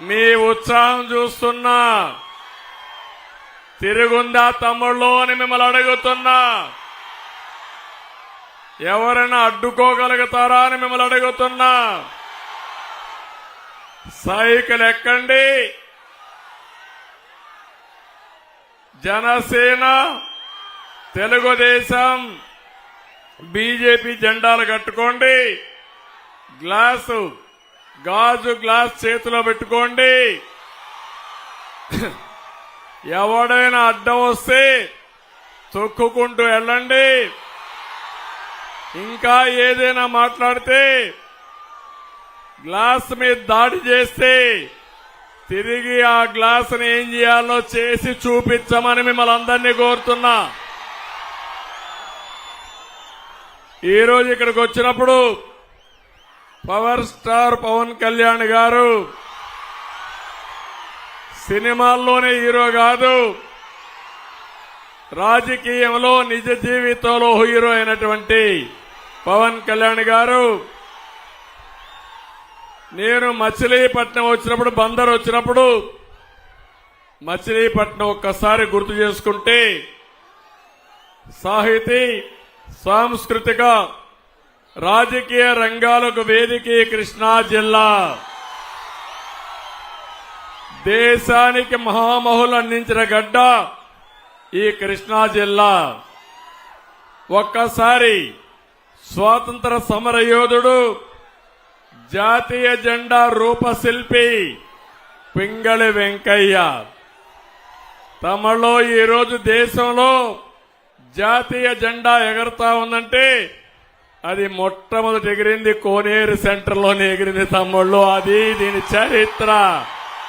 మీ ఉత్సాహం చూస్తున్నా. తిరుగుందా తమ్ముళ్ళు అని మిమ్మల్ని అడుగుతున్నా. ఎవరైనా అడ్డుకోగలుగుతారా అని మిమ్మల్ని అడుగుతున్నా. సైకిల్ ఎక్కండి. జనసేన తెలుగుదేశం బీజేపీ జెండాలు కట్టుకోండి. గ్లాసు గాజు గ్లాస్ చేతిలో పెట్టుకోండి. ఎవడైనా అడ్డం వస్తే తొక్కుకుంటూ వెళ్ళండి. ఇంకా ఏదైనా మాట్లాడితే గ్లాస్ మీద దాడి చేస్తే తిరిగి ఆ గ్లాసుని ఏం చేయాలో చేసి చూపించమని మిమ్మల్ని అందరినీ కోరుతున్నా. ఈరోజు ఇక్కడికి వచ్చినప్పుడు పవర్ స్టార్ పవన్ కళ్యాణ్ గారు సినిమాల్లోనే హీరో కాదు. రాజకీయంలో నిజ జీవితంలో హీరో అయినటువంటి పవన్ కళ్యాణ్ గారు నేను మచిలీపట్నం వచ్చినప్పుడు బందర్ వచ్చినప్పుడు మచిలీపట్నం ఒక్కసారి గుర్తు చేసుకుంటే సాహితీ సాంస్కృతిక రాజకీయ రంగాలకు వేదిక ఈ కృష్ణా జిల్లా. దేశానికి మహామహులు అందించిన గడ్డ ఈ కృష్ణా జిల్లా. ఒక్కసారి స్వాతంత్ర సమర యోధుడు జాతీయ జెండా రూపశిల్పి పింగళి వెంకయ్య. తమలో ఈరోజు దేశంలో జాతీయ జెండా ఎగరతా ఉందంటే అది మొట్టమొదటి ఎగిరింది కోనేరు సెంటర్లోనే ఎగిరింది తమ్ముళ్ళు. అది దీని చరిత్ర.